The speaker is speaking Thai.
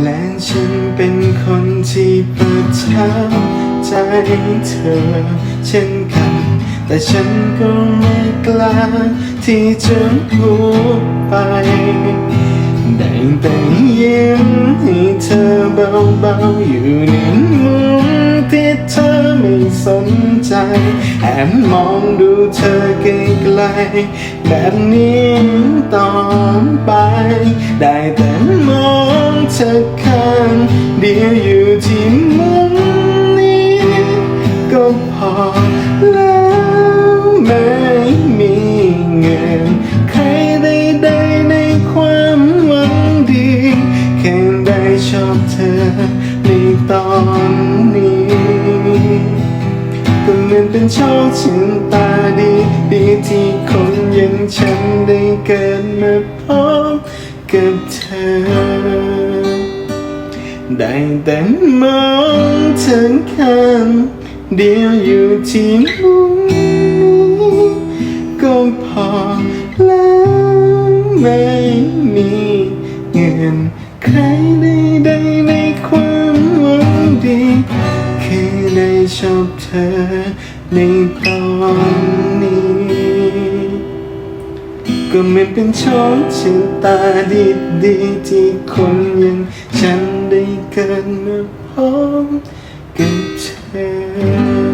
และฉันเป็นคนที่ประทับใจเธอเช่นกัน แต่ฉันก็ไม่กล้าที่จะพูดไปได้แต่ยิ้มให้เธอเบาๆอยู่ในมุมที่เธอไม่สนใจแอบมองดูเธอไกลๆแบบนี้ต่อ องเธอข้างเดียวอยู่ที่มุมนี้ ก็พอแล้วไม่มีเงิน ใครได้ได้ในความหวังดีแค่ได้ชอบเธอในตอนนี้ ก็เหมือนเป็นโชคชะตาดีดีที่คนอย่างฉันได้เกิดมาพบกับเธอ ได้แต่มองเธอข้างเดียวอยู่ที่มุมนี้ก็พอแล้วไม่มีเงินใครได้ได้ในความหวังดี แค่ได้ชอบเธอในตอน มันเป็นโชคชะตาดีดีๆที่คนอย่างฉันได้เกิดมาพร้อมกับเธอ